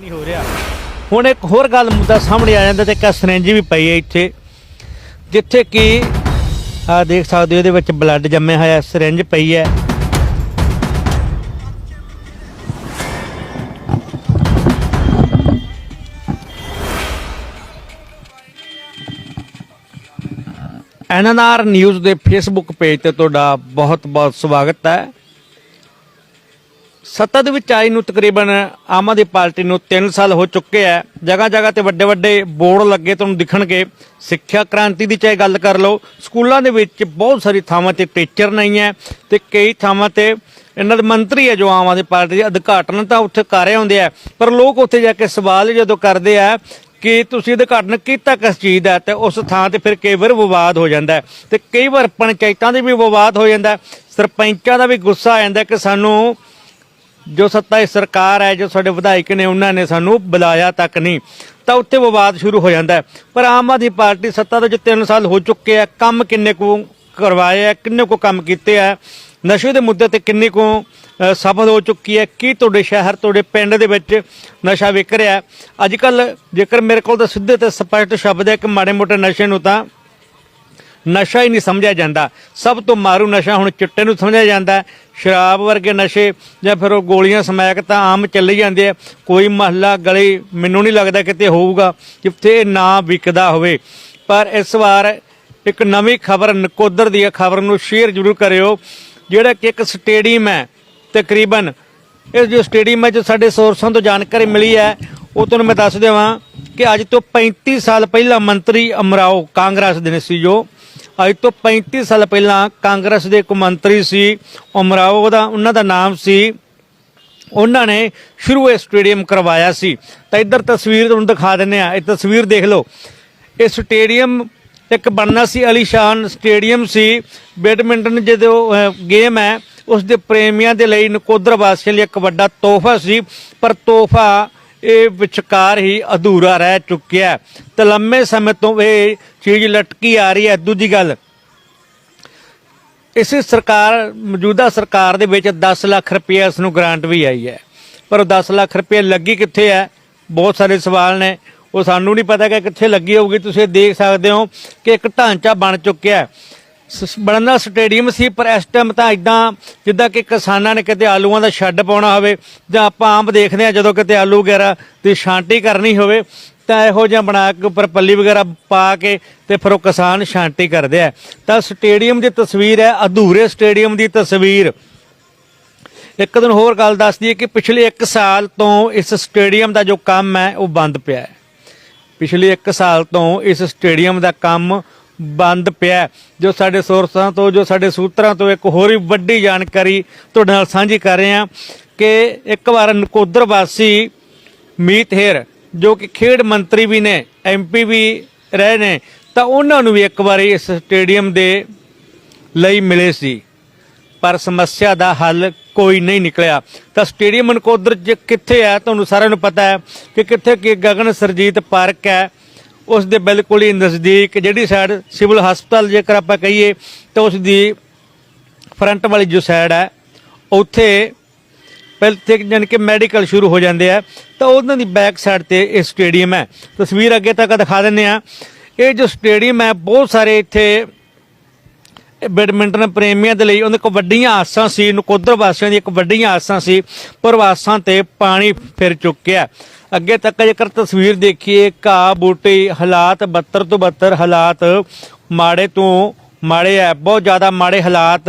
ਨਹੀਂ ਹੋ ਰਿਹਾ। ਹੁਣ ਇੱਕ ਹੋਰ ਗੱਲ ਮੁੱਦਾ ਸਾਹਮਣੇ ਆ ਜਾਂਦਾ ਤੇ ਇੱਕ ਸਰੰਜ ਵੀ ਪਈ ਹੈ ਇੱਥੇ, ਜਿੱਥੇ ਕਿ, ਆ ਦੇਖ ਸਕਦੇ ਹੋ ਇਹਦੇ ਵਿੱਚ ਬਲੱਡ ਜੰਮਿਆ ਹੋਇਆ, ਸਰੰਜ ਪਈ ਹੈ। ਐਨਐਨਆਰ ਨਿਊਜ਼ ਦੇ ਫੇਸਬੁੱਕ ਪੇਜ ਤੇ ਤੁਹਾਡਾ ਬਹੁਤ-ਬਹੁਤ ਸਵਾਗਤ ਹੈ। ਸੱਤਾ ਦੇ ਵਿੱਚ ਆਈ ਨੂੰ ਤਕਰੀਬਨ ਆਮ ਆਦਮੀ ਪਾਰਟੀ ਨੂੰ 3 ਸਾਲ ਹੋ ਚੁੱਕੇ ਆ। ਜਗ੍ਹਾ ਜਗ੍ਹਾ ਤੇ ਵੱਡੇ ਵੱਡੇ ਬੋਰਡ ਲੱਗੇ ਤੁਹਾਨੂੰ ਦਿਖਣਗੇ। ਸਿੱਖਿਆ ਕ੍ਰਾਂਤੀ ਦੀ ਚਾਹੇ ਗੱਲ ਕਰ ਲਓ, ਸਕੂਲਾਂ ਦੇ ਵਿੱਚ ਬਹੁਤ ਸਾਰੀ ਥਾਵਾਂ ਤੇ ਟੀਚਰ ਨਹੀਂ ਹੈ ਤੇ ਕਈ ਥਾਵਾਂ ਤੇ ਇਹਨਾਂ ਦੇ ਮੰਤਰੀ ਹੈ ਜੋ ਆਮ ਆਦਮੀ ਪਾਰਟੀ ਦੇ ਉਦਘਾਟਨ ਤਾਂ ਉੱਥੇ ਕਰ ਰਹੇ ਹੁੰਦੇ ਆ। ਪਰ ਲੋਕ ਉੱਥੇ ਜਾ ਕੇ ਸਵਾਲ ਜਦੋਂ ਕਰਦੇ ਆ ਕਿ ਤੁਸੀਂ ਉਦਘਾਟਨ ਕੀਤਾ ਕਿਸ ਚੀਜ਼ ਦਾ, ਤੇ ਉਸ ਥਾਂ ਤੇ ਫਿਰ ਕਈ ਵਾਰ ਵਿਵਾਦ ਹੋ ਜਾਂਦਾ ਹੈ। ਤੇ ਕਈ ਵਾਰ ਪੰਚਾਇਤਾਂ ਦੇ ਵੀ ਵਿਵਾਦ ਹੋ ਜਾਂਦਾ ਸਰਪੰਚਾਂ ਦਾ ਵੀ ਗੁੱਸਾ ਆ ਜਾਂਦਾ ਕਿ ਸਾਨੂੰ ਜੋ ਸੱਤਾ ਦੀ ਸਰਕਾਰ ਹੈ, ਜੋ ਸਾਡੇ ਵਿਧਾਇਕ ਨੇ, ਉਹਨਾਂ ਨੇ ਸਾਨੂੰ ਬੁਲਾਇਆ ਤੱਕ ਨਹੀਂ, ਤਾਂ ਉੱਥੇ ਵਿਵਾਦ ਸ਼ੁਰੂ ਹੋ ਜਾਂਦਾ ਪਰ ਆਮ ਆਦਮੀ ਪਾਰਟੀ ਸੱਤਾ ਦੇ ਵਿੱਚ 3 ਸਾਲ ਹੋ ਚੁੱਕੇ ਆ, ਕੰਮ ਕਿੰਨੇ ਕੁ ਕਰਵਾਏ ਆ, ਕਿੰਨੇ ਕੁ ਕੰਮ ਕੀਤੇ ਆ, ਨਸ਼ੇ ਦੇ ਮੁੱਦੇ ਤੇ ਕਿੰਨੇ ਕੁ ਸਫਲ ਹੋ ਚੁੱਕੀ ਹੈ, ਕੀ ਤੁਹਾਡੇ ਸ਼ਹਿਰ, ਤੁਹਾਡੇ ਪਿੰਡ ਦੇ ਵਿੱਚ ਨਸ਼ਾ ਵਿਕ ਰਿਹਾ ਅੱਜ ਕੱਲ ਜੇਕਰ ਮੇਰੇ ਕੋਲ ਤਾਂ ਸਿੱਧੇ ਤੇ ਸਪਸ਼ਟ ਸ਼ਬਦ ਹੈ ਕਿ ਮਾੜੇ ਮੋਟੇ ਨਸ਼ੇ ਨੂੰ ਤਾਂ ਨਸ਼ਾ ਹੀ ਨਹੀਂ ਸਮਝਿਆ ਜਾਂਦਾ। ਸਭ ਤੋਂ ਮਾਰੂ ਨਸ਼ਾ ਹੁਣ ਚਿੱਟੇ ਨੂੰ ਸਮਝਿਆ ਜਾਂਦਾ ਸ਼ਰਾਬ ਵਰਗੇ ਨਸ਼ੇ ਜਾਂ ਫਿਰ ਉਹ ਗੋਲੀਆਂ ਸਮੈਕ ਤਾਂ ਆਮ ਚੱਲੀ ਜਾਂਦੇ ਆ। ਕੋਈ ਮਹੱਲਾ ਗਲੀ ਮੈਨੂੰ ਨਹੀਂ ਲੱਗਦਾ ਕਿਤੇ ਹੋਊਗਾ, ਜਿੱਥੇ ਇਹ ਨਾ ਵਿਕਦਾ ਹੋਵੇ। ਪਰ ਇਸ ਵਾਰ ਇੱਕ ਨਵੀਂ ਖਬਰ, ਨਕੋਦਰ ਦੀ ਖਬਰ ਨੂੰ ਸ਼ੇਅਰ ਜ਼ਰੂਰ ਕਰਿਓ, ਜਿਹੜਾ ਕਿ ਇੱਕ ਸਟੇਡੀਅਮ ਹੈ, ਤਕਰੀਬਨ। ਇਸ ਜੋ ਸਟੇਡੀਅਮ ਹੈ, ਜੋ ਸਾਡੇ ਸੋਰਸਾਂ ਤੋਂ ਜਾਣਕਾਰੀ ਮਿਲੀ ਹੈ, ਉਹ ਤੁਹਾਨੂੰ ਮੈਂ ਦੱਸ ਦੇਵਾਂ ਕਿ ਅੱਜ ਤੋਂ 35 ਸਾਲ ਪਹਿਲਾਂ ਮੰਤਰੀ ਅਮਰਾਓ ਕਾਂਗਰਸ ਦੇ ਨੇ ਸੀ ਜੋ। ਅੱਜ ਤੋਂ 35 ਸਾਲ ਪਹਿਲਾਂ ਕਾਂਗਰਸ ਦੇ ਇੱਕ ਮੰਤਰੀ ਸੀ ਉਮਰਾਓ ਦਾ ਉਹਨਾਂ ਦਾ ਨਾਮ ਸੀ। ਉਹਨਾਂ ਨੇ ਸ਼ੁਰੂ ਇਹ ਸਟੇਡੀਅਮ ਕਰਵਾਇਆ ਸੀ। ਤਾਂ ਇੱਧਰ ਤਸਵੀਰ ਤੁਹਾਨੂੰ ਦਿਖਾ ਦਿੰਨੇ ਆ ਇਹ ਤਸਵੀਰ ਦੇਖ ਲਓ। ਇਹ ਸਟੇਡੀਅਮ ਇੱਕ ਬਣਨਾ ਸੀ ਅਲੀਸ਼ਾਨ ਸਟੇਡੀਅਮ ਸੀ। ਬੈਡਮਿੰਟਨ ਜਦੋਂ ਗੇਮ ਹੈ, ਉਸ ਦੇ ਪ੍ਰੇਮੀਆਂ ਦੇ ਲਈ ਨਕੋਦਰ ਵਾਸੀਆਂ ਲਈ ਇੱਕ ਵੱਡਾ ਤੋਹਫਾ ਸੀ। ਪਰ ਤੋਹਫਾ ਇਹ ਵਿਚਕਾਰ ਹੀ ਅਧੂਰਾ ਰਹਿ ਚੁੱਕਿਆ ਹੈ। ਤੇ ਲੰਮੇ ਸਮੇਂ ਤੋਂ ਇਹ ਚੀਜ਼ ਲਟਕੀ ਆ ਰਹੀ ਹੈ। ਦੂਜੀ ਗੱਲ, ਇਸੇ ਸਰਕਾਰ, ਮੌਜੂਦਾ ਸਰਕਾਰ ਦੇ ਵਿੱਚ 10 ਲੱਖ ਰੁਪਏ ਇਸ ਨੂੰ ਗ੍ਰਾਂਟ ਵੀ ਆਈ ਹੈ। ਪਰ ਉਹ 10 ਲੱਖ ਰੁਪਏ ਲੱਗੀ ਕਿੱਥੇ ਹੈ? ਬਹੁਤ ਸਾਰੇ ਸਵਾਲ ਨੇ। ਉਹ ਸਾਨੂੰ ਨਹੀਂ ਪਤਾ ਕਿ ਕਿੱਥੇ ਲੱਗੀ ਹੋਊਗੀ। ਤੁਸੀਂ ਦੇਖ ਸਕਦੇ ਹੋ ਕਿ ਇੱਕ ਢਾਂਚਾ ਬਣ ਚੁੱਕਿਆ ਬਣਨਾ ਸਟੇਡੀਅਮ ਸੀ, ਪਰ ਇਸ ਟਾਈਮ ਤਾਂ ਇਦਾਂ ਜਿੱਦਾਂ ਕਿ ਕਿਸਾਨਾਂ ਨੇ ਕਿਤੇ ਆਲੂਆਂ ਦਾ ਛੱਡ ਪਾਉਣਾ ਹੋਵੇ, ਜਾਂ ਆਪਾਂ ਆਮ ਦੇਖਦੇ ਆ ਜਦੋਂ ਕਿਤੇ ਆਲੂ ਵਗੈਰਾ ਦੀ ਛਾਂਟੀ ਕਰਨੀ ਹੋਵੇ, ਤਾਂ ਇਹੋ ਜਿਹਾ ਬਣਾ ਕੇ ਉੱਪਰ ਪੱਲੀ ਵਗੈਰਾ ਪਾ ਕੇ ਤੇ ਫਿਰ ਉਹ ਕਿਸਾਨ ਛਾਂਟੀ ਕਰਦੇ ਆ। ਤਾਂ ਸਟੇਡੀਅਮ ਦੀ ਤਸਵੀਰ ਹੈ, ਅਧੂਰੇ ਸਟੇਡੀਅਮ ਦੀ ਤਸਵੀਰ। ਇੱਕ ਦਿਨ ਹੋਰ ਗੱਲ ਦੱਸ ਦਈਏ ਕਿ ਪਿਛਲੇ 1 ਸਾਲ ਤੋਂ ਇਸ ਸਟੇਡੀਅਮ ਦਾ ਜੋ ਕੰਮ ਹੈ, ਉਹ ਬੰਦ ਪਿਆ ਹੈ। ਪਿਛਲੇ 1 ਸਾਲ ਤੋਂ ਇਸ ਸਟੇਡੀਅਮ ਦਾ ਕੰਮ ਬੰਦ ਪਿਆ ਜੋ ਸਾਡੇ ਸੋਰਸਾਂ ਤੋਂ, ਜੋ ਸਾਡੇ ਸੂਤਰਾਂ ਤੋਂ ਇੱਕ ਹੋਰ ਹੀ ਵੱਡੀ ਜਾਣਕਾਰੀ ਤੁਹਾਡੇ ਨਾਲ ਸਾਂਝੀ ਕਰ ਰਹੇ ਹਾਂ ਕਿ ਇੱਕ ਵਾਰ ਨਕੋਦਰ ਵਾਸੀ ਮੀਤ ਹੇਰ, ਜੋ ਕਿ ਖੇਡ ਮੰਤਰੀ ਵੀ ਨੇ ਐਮਪੀ ਵੀ ਰਹੇ ਨੇ, ਤਾਂ ਉਹਨਾਂ ਨੂੰ ਵੀ ਇੱਕ ਵਾਰੀ ਇਸ ਸਟੇਡੀਅਮ ਦੇ ਲਈ ਮਿਲੇ ਸੀ। ਪਰ ਸਮੱਸਿਆ ਦਾ ਹੱਲ ਕੋਈ ਨਹੀਂ ਨਿਕਲਿਆ। ਤਾਂ ਸਟੇਡੀਅਮ ਨਕੋਦਰ ਚ ਕਿੱਥੇ ਹੈ, ਤੁਹਾਨੂੰ ਸਾਰਿਆਂ ਨੂੰ ਪਤਾ ਹੈ ਕਿ ਕਿੱਥੇ ਕਿ ਗਗਨ ਸਰਜੀਤ ਪਾਰਕ ਹੈ। ਉਸ ਦੇ ਬਿਲਕੁਲ ਹੀ ਨਜ਼ਦੀਕ, ਜਿਹੜੀ ਸਾਈਡ ਸਿਵਲ ਹਸਪਤਾਲ ਜੇਕਰ ਆਪਾਂ ਕਹੀਏ ਤਾਂ ਉਸ ਦੀ ਫਰੰਟ ਵਾਲੀ ਜੋ ਸਾਈਡ ਹੈ, ਉੱਥੇ ਪਹਿਲ ਤੇ ਜਾਣੀ ਕਿ ਮੈਡੀਕਲ ਸ਼ੁਰੂ ਹੋ ਜਾਂਦੇ ਆ, ਤਾਂ ਉਹਨਾਂ ਦੀ ਬੈਕ ਸਾਈਡ ਤੇ ਇਹ ਸਟੇਡੀਅਮ ਹੈ। ਤਸਵੀਰ ਅੱਗੇ ਤੱਕ ਦਿਖਾ ਦਿੰਨੇ ਆ ਇਹ ਜੋ ਸਟੇਡੀਅਮ ਹੈ, ਬਹੁਤ ਸਾਰੇ ਇੱਥੇ ਬੈਡਮਿੰਟਨ ਪ੍ਰੇਮੀਆਂ ਦੇ ਲਈ ਉਹਨਾਂ ਇੱਕ ਵੱਡੀਆਂ ਆਸਾਂ ਸੀ, ਨਕੋਦਰ ਵਾਸੀਆਂ ਦੀ ਇੱਕ ਵੱਡੀਆਂ ਆਸਾਂ ਸੀ, ਪਰ ਆਸਾਂ ਤੇ ਪਾਣੀ ਫਿਰ ਚੁੱਕਿਆ। ਅੱਗੇ ਤੱਕ ਜੇਕਰ ਤਸਵੀਰ ਦੇਖੀਏ, ਘਾਹ, ਬੂਟੇ, ਹਾਲਾਤ 72 ਤੋਂ 72 ਹਾਲਾਤ ਮਾੜੇ ਤੋਂ ਮਾੜੇ ਹੈ ਬਹੁਤ ਜ਼ਿਆਦਾ ਮਾੜੇ ਹਾਲਾਤ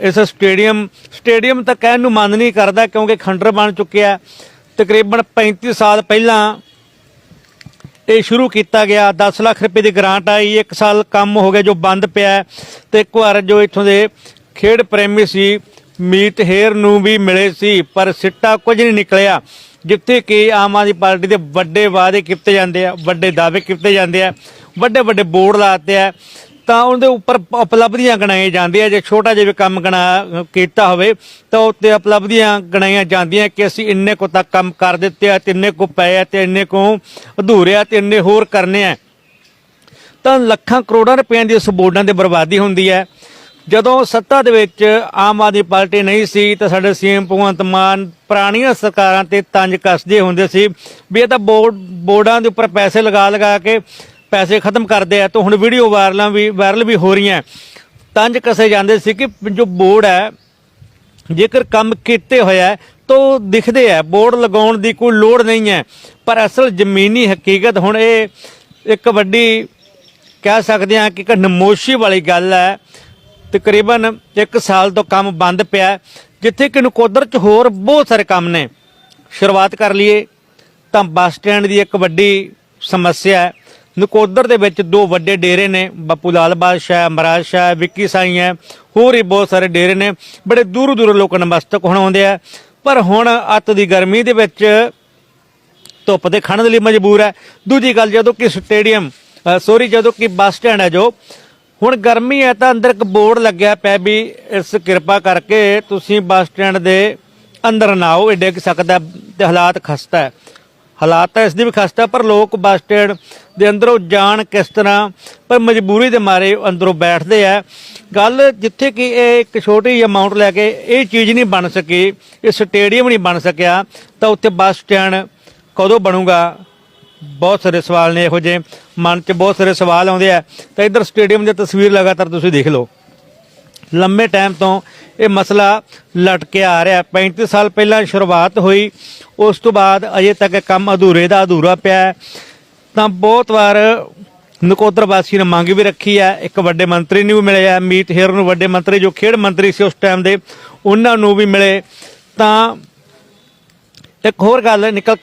ਇਸ ਸਟੇਡੀਅਮ ਸਟੇਡੀਅਮ ਤਾਂ ਕਹਿਣ ਨੂੰ ਮਨ ਨਹੀਂ ਕਰਦਾ ਕਿਉਂਕਿ ਖੰਡਰ ਬਣ ਚੁੱਕਿਆ। ਤਕਰੀਬਨ 35 ਸਾਲ ਪਹਿਲਾਂ ਇਹ ਸ਼ੁਰੂ ਕੀਤਾ ਗਿਆ। 10 ਲੱਖ ਰੁਪਏ ਦੀ ਗ੍ਰਾਂਟ ਆਈ। ਇੱਕ ਸਾਲ ਕੰਮ ਹੋ ਗਿਆ ਜੋ ਬੰਦ ਪਿਆ ਹੈ। ਤੇ ਇੱਕ ਵਾਰ ਜੋ ਇੱਥੋਂ ਦੇ ਖੇਡ ਪ੍ਰੇਮੀ ਸੀ, ਮੀਤ ਹੇਰ ਨੂੰ ਵੀ ਮਿਲੇ ਸੀ, ਪਰ ਸਿੱਟਾ ਕੁਝ ਨਹੀਂ ਨਿਕਲਿਆ। ਜਿੱਥੇ ਕਿ ਆਮ ਆਦਮੀ ਪਾਰਟੀ ਦੇ ਵੱਡੇ ਵਾਅਦੇ ਕੀਤੇ ਜਾਂਦੇ ਆ, ਵੱਡੇ ਦਾਅਵੇ ਕੀਤੇ ਜਾਂਦੇ ਆ ਵੱਡੇ ਵੱਡੇ ਬੋਰਡ ਲਾਤੇ ਆ। ਤਾਂ ਉਹਦੇ ਉੱਪਰ ਉਪਲਬਧੀਆਂ ਗਣਾਈਆਂ ਜਾਂਦੀਆਂ, ਜੇ ਛੋਟਾ ਜਿਹਾ ਵੀ ਕੰਮ ਗਣਾ, ਕੀਤਾ ਹੋਵੇ, ਤਾਂ ਉੱਤੇ ਉਪਲਬਧੀਆਂ ਗਣਾਈਆਂ ਜਾਂਦੀਆਂ ਕਿ ਅਸੀਂ ਇੰਨੇ ਕੋ ਤੱਕ ਕੰਮ ਕਰ ਦਿੱਤੇ ਆ, ਤੇ ਇੰਨੇ ਕੋ ਪਏ ਆ, ਤੇ ਇੰਨੇ ਕੋ ਅਧੂਰੇ ਆ, ਤੇ ਇੰਨੇ ਹੋਰ ਕਰਨੇ ਆ। ਤਾਂ ਲੱਖਾਂ ਕਰੋੜਾਂ ਰੁਪਏ ਦੀ ਉਸ ਬੋਰਡਾਂ ਤੇ ਬਰਬਾਦੀ ਹੁੰਦੀ ਹੈ। ਜਦੋਂ ਸੱਤਾ ਦੇ ਵਿੱਚ ਆਮ ਆਦਮੀ ਪਾਰਟੀ ਨਹੀਂ ਸੀ, ਤਾਂ ਸਾਡੇ ਸੀਐਮ ਭਗਵੰਤ ਮਾਨ ਪੁਰਾਣੀਆਂ ਸਰਕਾਰਾਂ ਤੇ ਤੰਜ ਕੱਸਦੇ ਹੁੰਦੇ ਸੀ, ਵੀ ਇਹ ਤਾਂ ਬੋਰਡ, ਬੋਰਡਾਂ ਦੇ ਉੱਪਰ ਪੈਸੇ ਲਗਾ ਲਗਾ ਕੇ ਪੈਸੇ ਖਤਮ ਕਰਦੇ ਆ ਤਾਂ ਹੁਣ ਵੀਡੀਓ ਵਾਇਰਲਾਂ ਵੀ ਵਾਇਰਲ ਵੀ ਹੋ ਰਹੀਆਂ। ਤੰਜ ਕਸੇ ਜਾਂਦੇ ਸੀ ਕਿ ਜੋ ਬੋਰਡ ਹੈ, ਜੇਕਰ ਕੰਮ ਕੀਤੇ ਹੋਇਆ ਹੈ ਤਾਂ ਉਹ ਦਿਖਦੇ ਆ। ਬੋਰਡ ਲਗਾਉਣ ਦੀ ਕੋਈ ਲੋੜ ਨਹੀਂ ਹੈ। ਪਰ ਅਸਲ ਜ਼ਮੀਨੀ ਹਕੀਕਤ ਹੁਣ ਇਹ ਇੱਕ ਵੱਡੀ ਕਹਿ ਸਕਦੇ ਹਾਂ ਕਿ ਇੱਕ ਨਮੋਸ਼ੀ ਵਾਲੀ ਗੱਲ ਹੈ। ਤਕਰੀਬਨ 1 ਸਾਲ ਤੋਂ ਕੰਮ ਬੰਦ ਪਿਆ ਜਿੱਥੇ ਕਿ ਨਕੋਦਰ ਚ ਹੋਰ ਬਹੁਤ ਸਾਰੇ ਕੰਮ ਨੇ। ਸ਼ੁਰੂਆਤ ਕਰ ਲਈਏ ਤਾਂ ਬੱਸ ਸਟੈਂਡ ਦੀ ਇੱਕ ਵੱਡੀ ਸਮੱਸਿਆ ਹੈ। ਨਕੋਦਰ ਦੇ ਵਿੱਚ ਦੋ ਵੱਡੇ ਡੇਰੇ ਨੇ, ਬਾਪੂ ਲਾਲ ਬਾਦਸ਼ਾਹ ਅਮਰਾਜ ਸ਼ਾਹ, ਵਿੱਕੀ ਸਾਈ ਹੈ, ਹੋਰ ਵੀ ਬਹੁਤ ਸਾਰੇ ਡੇਰੇ ਨੇ, ਬੜੇ ਦੂਰ ਦੂਰ ਲੋਕ ਨਮਸਤਕ ਹੋਣ ਆਉਂਦੇ ਆ। ਪਰ ਹੁਣ ਅੱਤ ਦੀ ਗਰਮੀ ਦੇ ਵਿੱਚ ਧੁੱਪ ਦੇ ਖੜਨ ਦੇ ਲਈ ਮਜਬੂਰ ਹੈ। ਦੂਜੀ ਗੱਲ, ਜਦੋਂ ਕਿ ਸਟੇਡੀਅਮ ਸੋਰੀ ਜਦੋਂ ਕਿ ਬੱਸ ਸਟੈਂਡ ਹੈ ਜੋ, ਹੁਣ ਗਰਮੀ ਹੈ ਤਾਂ ਅੰਦਰ ਇੱਕ ਬੋਰਡ ਲੱਗਿਆ ਪਿਆ ਵੀ ਇਸ ਕਿਰਪਾ ਕਰਕੇ ਤੁਸੀਂ ਬੱਸ ਸਟੈਂਡ ਦੇ ਅੰਦਰ ਨਾ ਆਓ, ਇਹ ਡਿੱਗ ਸਕਦਾ ਹੈ ਤੇ ਹਾਲਾਤ ਖਸਤਾ ਹੈ। ਹਾਲਾਤ ਤਾਂ ਇਸ ਦੀ ਵੀ ਖਸਤਾ, ਪਰ ਲੋਕ ਬੱਸ ਸਟੈਂਡ ਦੇ ਅੰਦਰੋਂ ਜਾਣ ਕਿਸ ਤਰ੍ਹਾਂ, ਪਰ ਮਜਬੂਰੀ ਦੇ ਮਾਰੇ ਅੰਦਰੋਂ ਬੈਠਦੇ ਆ। ਗੱਲ ਜਿੱਥੇ ਕਿ ਇਹ ਇੱਕ ਛੋਟੀ ਜਿਹੀ ਅਮਾਉਂਟ ਲੈ ਕੇ ਇਹ ਚੀਜ਼ ਨਹੀਂ ਬਣ ਸਕੀ, ਇਹ ਸਟੇਡੀਅਮ ਨਹੀਂ ਬਣ ਸਕਿਆ, ਤਾਂ ਉੱਥੇ ਬੱਸ ਸਟੈਂਡ ਕਦੋਂ ਬਣੂਗਾ? ਬਹੁਤ ਸਾਰੇ ਸਵਾਲ ਨੇ ਇਹੋ ਜਿਹੇ। ਮਨ 'ਚ ਬਹੁਤ ਸਾਰੇ ਸਵਾਲ ਆਉਂਦੇ ਆ। ਤਾਂ ਇਧਰ ਸਟੇਡੀਅਮ ਦੀ ਤਸਵੀਰ ਲਗਾਤਾਰ ਤੁਸੀਂ ਦੇਖ ਲਓ। ਲੰਮੇ ਟਾਈਮ ਤੋਂ ਇਹ ਮਸਲਾ ਲਟਕਿਆ ਆ ਰਿਹਾ। ਹੈ। 35 ਸਾਲ ਪਹਿਲਾਂ ਸ਼ੁਰੂਆਤ ਹੋਈ, ਉਸ ਤੋਂ ਬਾਅਦ ਅਜੇ ਤੱਕ ਕੰਮ ਅਧੂਰੇ ਦਾ ਅਧੂਰਾ ਪਿਆ ਤਾਂ ਬਹੁਤ ਵਾਰ ਨਕੋਦਰ ਵਾਸੀ ਨੇ ਮੰਗ ਵੀ ਰੱਖੀ ਹੈ। ਇੱਕ ਵੱਡੇ ਮੰਤਰੀ ਨੂੰ ਵੀ ਮਿਲੇ ਆ ਮੀਤ ਹੇਰ ਨੂੰ ਵੱਡੇ ਮੰਤਰੀ, ਜੋ ਖੇਡ ਮੰਤਰੀ ਸੀ ਉਸ ਟਾਈਮ ਦੇ, ਉਹਨਾਂ ਨੂੰ ਵੀ ਮਿਲੇ। ਤਾਂ ਇੱਕ ਹੋਰ ਗੱਲ ਨਿਕਲ